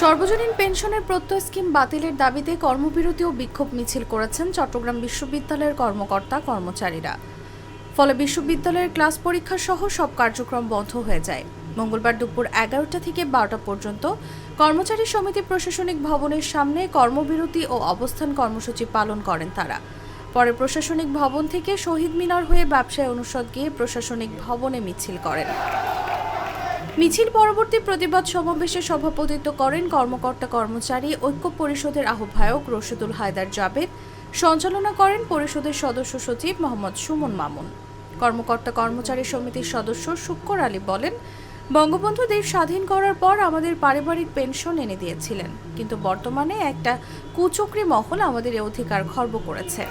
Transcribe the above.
সর্বজনীন পেনশনের প্রত্যয় স্কিম বাতিলের দাবিতে কর্মবিরতি ও বিক্ষোভ মিছিল করেছেন চট্টগ্রাম বিশ্ববিদ্যালয়ের কর্মকর্তা, কর্মচারীরা। ফলে বিশ্ববিদ্যালয়ের ক্লাস পরীক্ষা সহ সব কার্যক্রম বন্ধ হয়ে যায়। মঙ্গলবার দুপুর এগারোটা থেকে বারোটা পর্যন্ত কর্মচারী সমিতি প্রশাসনিক ভবনের সামনে কর্মবিরতি ও অবস্থান কর্মসূচি পালন করেন তারা। পরে প্রশাসনিক ভবন থেকে শহীদ মিনার হয়ে ব্যবসায় অনুষদ গিয়ে প্রশাসনিক ভবনে মিছিল করেন। মিছিল পরবর্তী প্রতিবাদ সমাবেশে সভাপতিত্ব করেন কর্মকর্তা কর্মচারী ঐক্য পরিষদের আহ্বায়ক রশিদুল হায়দার জাবেদ। সঞ্চালনা করেন পরিষদের সদস্য সচিব মোহাম্মদ সুমন মামুন। কর্মকর্তা কর্মচারী সমিতির সদস্য শুক্কর আলী বলেন, বঙ্গবন্ধু দেশ স্বাধীন করার পর আমাদের পারিবারিক পেনশন এনে দিয়েছিলেন, কিন্তু বর্তমানে একটা কুচক্রি মহল আমাদের এই অধিকার খর্ব করেছে।